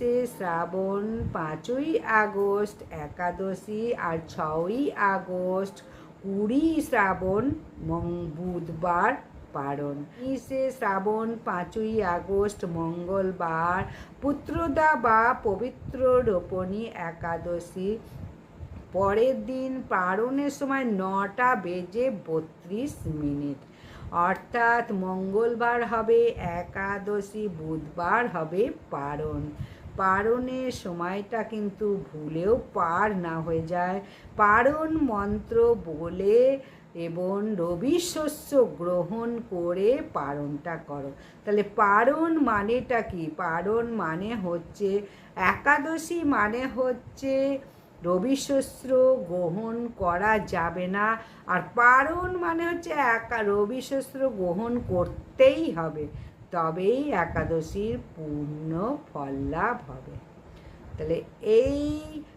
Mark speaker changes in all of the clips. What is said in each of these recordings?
Speaker 1: তিরিশে শ্রাবণ পাঁচই আগস্ট, একাদশী আর ছয়ই আগস্ট, কুড়ি শ্রাবণ মং- বুধবার পারণ। তিরিশে শ্রাবণ পাঁচই আগস্ট, মঙ্গলবার, পুত্রদা বা পবিত্র রোপণী একাদশী। পরের দিন পারণের সময় নটা বেজে বত্রিশ মিনিট। অর্থাৎ মঙ্গলবার হবে, একাদশী বুধবার হবে পারণ। পারণের সময়টা কিন্তু ভুলেও পার না হয়ে যায়। পারণ মন্ত্র বলে এবং রবি শস্য গ্রহণ করে পারণটা করো। তাহলে পারণ মানেটা কি? পারণ মানে হচ্ছে একাদশী মানে হচ্ছে রবি শস্য গ্রহণ করা যাবে না। আর পারণ মানে হচ্ছে একা, রবি শস্য গ্রহণ করতেই হবে। তবেই একাদশীর পূর্ণ ফল লাভ হবে। তাহলে এই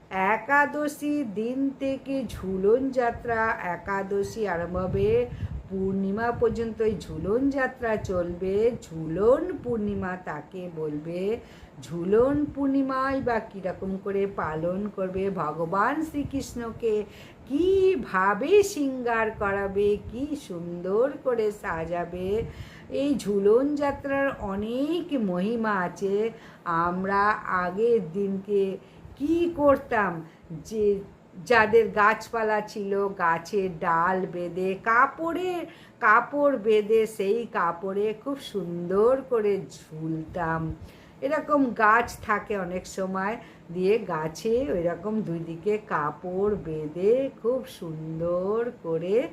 Speaker 1: একাদশী দিন থেকে ঝুলন যাত্রা একাদশী আরম্ভ হবে। পূর্ণিমা পর্যন্ত এই ঝুলন যাত্রা চলবে। ঝুলন পূর্ণিমা তাকে বলবে। ঝুলন পূর্ণিমায় বা কীরকম করে পালন করবে? ভগবান শ্রীকৃষ্ণকে কীভাবে শৃঙ্গার করাবে? কি সুন্দর করে সাজাবে? এই ঝুলন যাত্রার অনেক মহিমা আছে। আমরা আগের দিনকে কি করতাম? যে যাদের গাছপালা ছিল, গাছের ডাল বেঁধে, কাপড়ে, কাপড় বেঁধে, সেই কাপড়ে খুব সুন্দর করে ঝুলতাম। এরকম গাছ থাকে অনেক সময়, দিয়ে গাছে ওই রকম দুই দিকে কাপড় বেঁধে খুব সুন্দর করে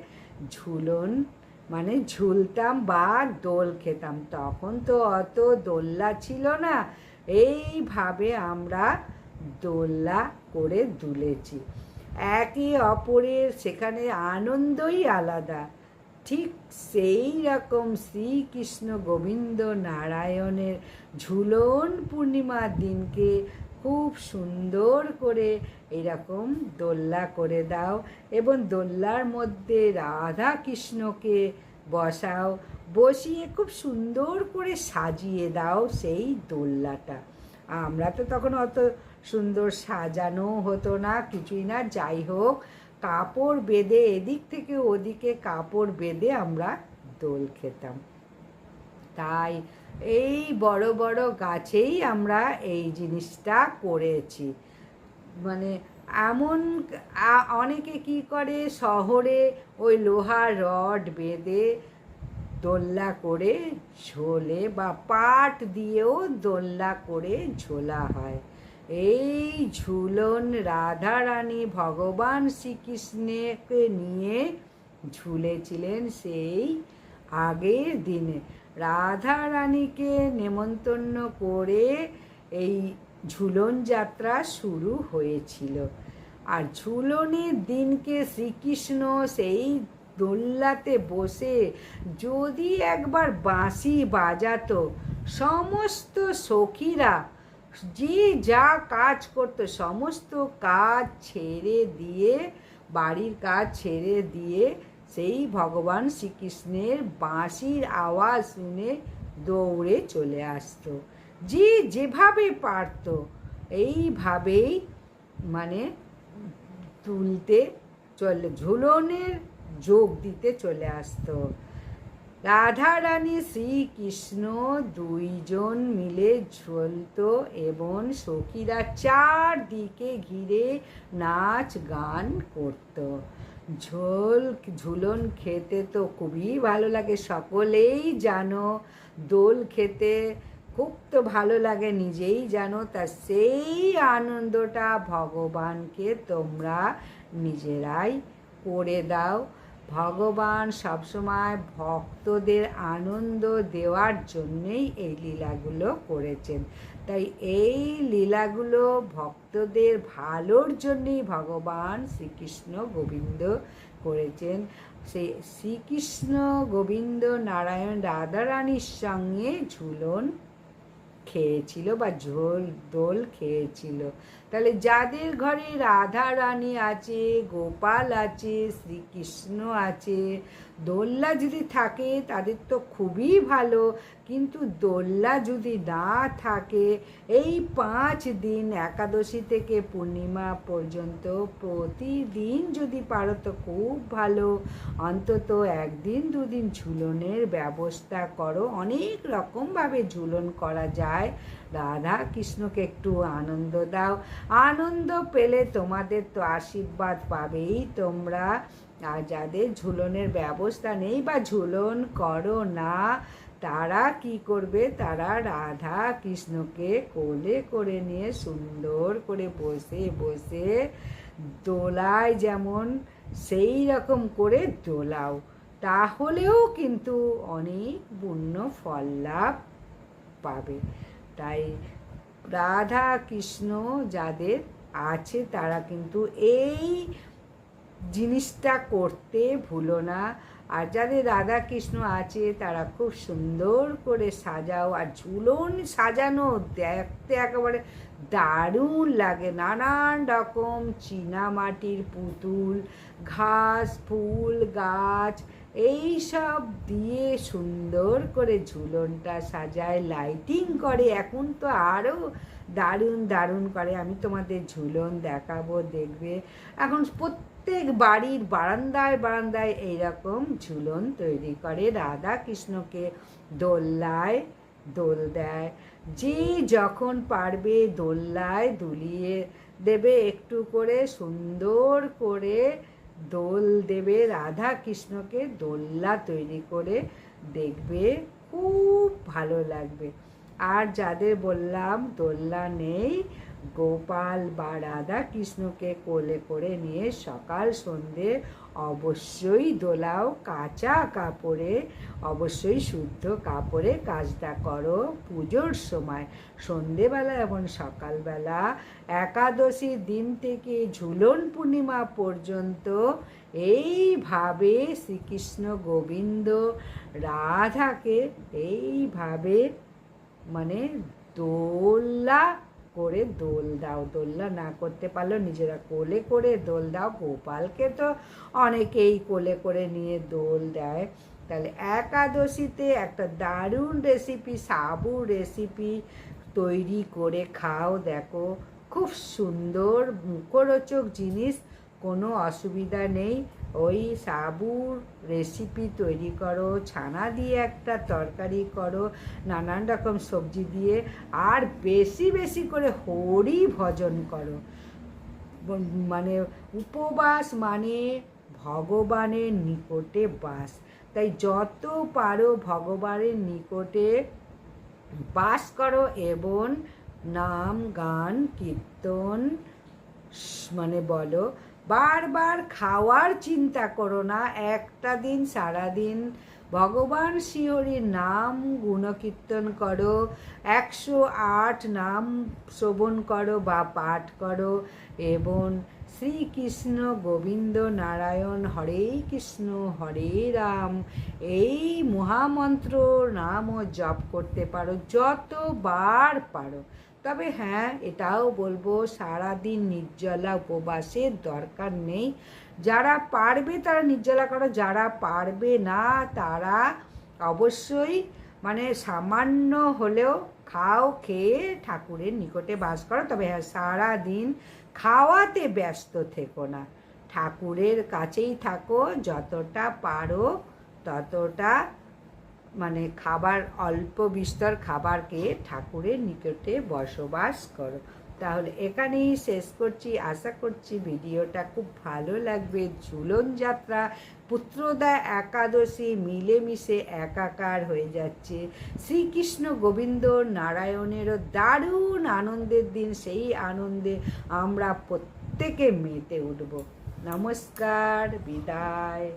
Speaker 1: ঝুলন মানে ঝুলতাম বা দোল খেতাম। তখন তো অত দোল্লা ছিল না। এইভাবে আমরা দোল্লা করে দুলেছি। একে অপরের সেখানে আনন্দই আলাদা। ঠিক সেই রকম শ্রীকৃষ্ণ গোবিন্দ নারায়ণের ঝুলন পূর্ণিমার দিনকে খুব সুন্দর করে এরকম দোল্লা করে দাও এবং দোল্লার মধ্যে রাধা কৃষ্ণকে বসাও, বসিয়ে খুব সুন্দর করে সাজিয়ে দাও সেই দোল্লাটা। আমরা তো তখন অত সুন্দর সাজানো হতো না, কিছুই না। যাই হোক, কাপড় বেঁধে এদিক থেকে ওদিকে কাপড় বেঁধে আমরা দোল খেতাম। তাই এই বড় বড় গাছেই আমরা এই জিনিসটা করেছি। মানে এমন অনেকে কি করে? শহরে ওই লোহার রড বেঁধে দোল্লা করে ঝোলে বা পাট দিয়েও দোল্লা করে ঝোলা হয়। এই ঝুলন রাধা রানী ভগবান শ্রীকৃষ্ণকে নিয়ে ঝুলেছিলেন সেই আগের দিনে। রাধা রানীকে নেমন্তন্ন করে এই ঝুলন যাত্রা শুরু হয়েছিল। আর ঝুলনের দিনকে শ্রীকৃষ্ণ সেই দোল্লাতে বসে যদি একবার বাঁশি বাজাতো, সমস্ত সখীরা যে যা কাজ করতো, সমস্ত কাজ ছেড়ে দিয়ে, বাড়ির কাজ ছেড়ে দিয়ে সেই ভগবান শ্রীকৃষ্ণের বাঁশির আওয়াজ শুনে দৌড়ে চলে আসতো। যে যেভাবে পারত, এইভাবেই মানে তুলতে চলে, ঝুলনের যোগ দিতে চলে আসতো। রাধা রানী শ্রীকৃষ্ণ দুইজন মিলে ঝুলতো এবং সখীরা চারদিকে ঘিরে নাচ গান করত। ঝোল, ঝুলন খেতে তো খুবই ভালো লাগে, সকলেই জানো দোল খেতে খুব তো ভালো লাগে, নিজেই জানো তা সেই আনন্দটা ভগবানকে তোমরা নিজেরাই করে দাও। ভগবান সবসময় ভক্তদের আনন্দ দেওয়ার জন্যেই এই লীলাগুলো করেছেন। তাই এই লীলাগুলো ভক্তদের ভালোর জন্যেই ভগবান শ্রীকৃষ্ণ গোবিন্দ করেছেন। সেই শ্রীকৃষ্ণ গোবিন্দ নারায়ণ রাধারানীর সঙ্গে ঝুলন খেয়েছিল বা ঝোল দোল খেয়েছিল। তাহলে যাদের ঘরে রাধা রানী আছে, গোপাল আছে, শ্রীকৃষ্ণ আছে দোল্লা যদি থাকে, তাদের তো খুবই ভালো। কিন্তু দোল্লা যদি না থাকে, এই পাঁচ দিন একাদশী থেকে পূর্ণিমা পর্যন্ত প্রতিদিন যদি পারো তো খুব ভালো। অন্তত একদিন, দুদিন ঝুলনের ব্যবস্থা করো। অনেক রকমভাবে ঝুলন করা যায়। রাধা কৃষ্ণকে একটু আনন্দ দাও। আনন্দ পেলে তোমাদের তো আশীর্বাদ পাবেই তোমরা। আর যাদের ঝুলনের ব্যবস্থা নেই বা ঝুলন করো না। তারা কি করবে? তারা রাধা কৃষ্ণকে কোলে করে নিয়ে সুন্দর করে বসে বসে দোলায় যেমন, সেই রকম করে দোলাও। তাহলেও কিন্তু অনেক পুণ্য ফল লাভ পাবে। তাই রাধা কৃষ্ণ যাদের আছে তারা কিন্তু এই জিনিসটা করতে ভুলো না। আর যাদের রাধা কৃষ্ণ আছে, তারা খুব সুন্দর করে সাজাও। আর ঝুলন সাজানো দেখতে একেবারে দারুণ লাগে। নানান রকম চীনা মাটির পুতুল, ঘাস, ফুল, গাছ এই সব দিয়ে সুন্দর করে ঝুলনটা সাজায়। লাইটিং করে, এখন তো আরও দারুণ দারুণ করে। আমি তোমাদের ঝুলন দেখাবো, দেখবে। এখন প্রত্যেক বাড়ির বারান্দায় বারান্দায় এইরকম ঝুলন তৈরি করে। রাধা কৃষ্ণকে দোল্লায়, দোল দেয়। যে যখন পারবে দোল্লায় দুলিয়ে দেবে, একটু করে সুন্দর করে দোল দেবে। রাধা কৃষ্ণকে দোল্লা তৈরি করে দেখবে, খুব ভালো লাগবে। আর যাদের বললাম দোল্লা নেই গোপাল বা রাধা কৃষ্ণকে কোলে করে নিয়ে সকাল সন্ধে অবশ্যই দোলাও, কাঁচা কাপড়ে, অবশ্যই শুদ্ধ কাপড়ে কাজটা করো পুজোর সময়। সন্ধেবেলা এবং সকালবেলা একাদশীর দিন থেকে ঝুলন পূর্ণিমা পর্যন্ত এইভাবে শ্রীকৃষ্ণ গোবিন্দ রাধাকে এইভাবে মানে দোল্লা করে দোল দাও দোল্লা না করতে পারল নিজেরা কোলে করে দোল দাও। গোপালকে তো অনেকেই কোলে করে নিয়ে দোল দেয়। তাহলে একাদশীতে একটা দারুণ রেসিপি সাবু রেসিপি তৈরি করে খাও। দেখো, খুব সুন্দর মুখরোচক জিনিস, কোনো অসুবিধা নেই। ওই সাবুর রেসিপি তৈরি করো, ছানা দিয়ে একটা তরকারি করো, নানান রকম সবজি দিয়ে, আর বেশি বেশি করে হরি ভজন করো। মানে উপবাস মানে ভগবানের নিকটে বাস। তাই যত পারো ভগবানের নিকটে বাস করো এবং নাম, গান, কীর্তন মানে বলো বারবার খাওয়ার চিন্তা করো না, একটা দিন সারাদিন ভগবান শিহরির নাম গুণকীর্তন করো, একশো আট নাম শ্রবণ করো বা পাঠ করো, এবং শ্রীকৃষ্ণ গোবিন্দ নারায়ণ হরে কৃষ্ণ, হরে রাম, এই মহামন্ত্র নামও জপ করতে পারো, যতবার পারো। তবে হ্যাঁ এটাও বলব সারাদিন নির্জলা উপবাসের দরকার নেই। যারা পারবে তারা নির্জলা করো, যারা পারবে না তারা অবশ্যই মানে সামান্য হলেও খাও, খেয়ে ঠাকুরের নিকটে বাস করো। তবে হ্যাঁ সারাদিন খাওয়াতে ব্যস্ত থেকো না। ঠাকুরের কাছেই থাকো, যতটা পারো ততটা মানে খাবার, অল্প বিস্তর খাবারকে ঠাকুরের নিকটে বসবাস করো। তাহলে এখানেই শেষ করছি। আশা করছি ভিডিওটা খুব ভালো লাগবে। ঝুলন যাত্রা, পুত্রদা একাদশী মিলেমিশে একাকার হয়ে যাচ্ছে। শ্রীকৃষ্ণ গোবিন্দ নারায়ণেরও দারুণ আনন্দের দিন। সেই আনন্দে আমরা প্রত্যেকে মেতে উঠব। নমস্কার, বিদায়।